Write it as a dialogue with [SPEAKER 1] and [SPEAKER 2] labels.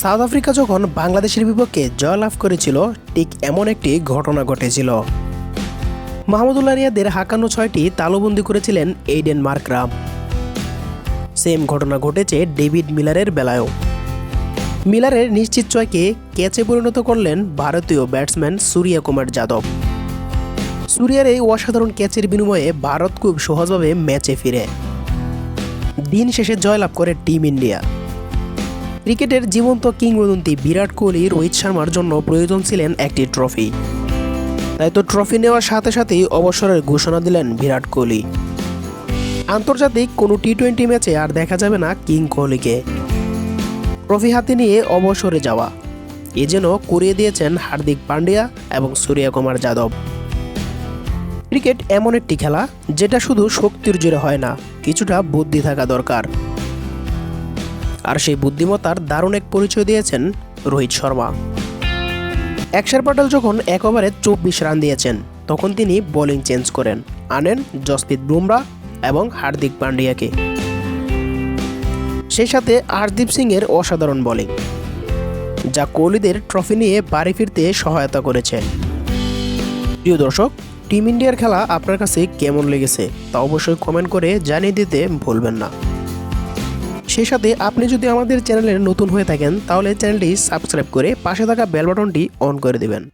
[SPEAKER 1] South Africa যখন বাংলাদেশের বিপক্ষে জয়লাভ করেছিল, ঠিক এমন একটি ঘটনা ঘটেছিল। মাহমুদুল্লাহ রিয়াদের হাঁকানো ছয়টি তালুবন্দি করেছিলেন এইডেন মার্করাম সেম ঘটনা ঘটেছে ডেভিড মিলারের বেলায়ও। মিলারের নিশ্চিত ছয়কে ক্যাচে পরিণত করলেন ভারতীয় ব্যাটসম্যান সূর্য কুমার যাদব। সূর্যের এই অসাধারণ ক্যাচের বিনিময়ে ভারত খুব সহজভাবে ম্যাচে ফিরে। দিন শেষে জয়লাভ করে টিম ইন্ডিয়া। ক্রিকেটের জীবন্ত কিংবদন্তি বিরাট কোহলি রোহিত শর্মার জন্য প্রয়োজন ছিলেন একটি ট্রফি। তাই তো ট্রফি নেওয়ার সাথে সাথেই অবসরের ঘোষণা দিলেন বিরাট কোহলি। আন্তর্জাতিক কোনো টি টোয়েন্টি ম্যাচে আর দেখা যাবে না কিং কোহলিকে। ট্রফি হাতে নিয়ে অবসরে যাওয়া। এ যেন করিয়ে দিয়েছেন হার্দিক পান্ডিয়া এবং সূর্যকুমার যাদব। ক্রিকেট এমন একটি খেলা, যেটা শুধু শক্তির জোরে হয় না, কিছুটা বুদ্ধি থাকা দরকার। আর সেই বুদ্ধিমত্তার দারুণ এক পরিচয় দিয়েছেন রোহিত শর্মা। একশার পাটেল যখন এক ওভারে চব্বিশ রান দিয়েছেন, তখন তিনি বোলিং চেঞ্জ করেন, আনেন জসপ্রীত বুমরা এবং হার্দিক পান্ডিয়াকে। সেই সাথে হরদীপ সিংয়ের অসাধারণ বোলিং, যা কোহলিদের ট্রফি নিয়ে বাড়ি ফিরতে সহায়তা করেছে। প্রিয় দর্শক, টিম ইন্ডিয়ার খেলা আপনার কাছে কেমন লেগেছে তা অবশ্যই কমেন্ট করে জানিয়ে দিতে ভুলবেন না। সেই সাথে আপনি যদি আমাদের চ্যানেলে নতুন হয়ে থাকেন, তাহলে চ্যানেলটি সাবস্ক্রাইব করে পাশে থাকা বেল বাটনটি অন করে দেবেন।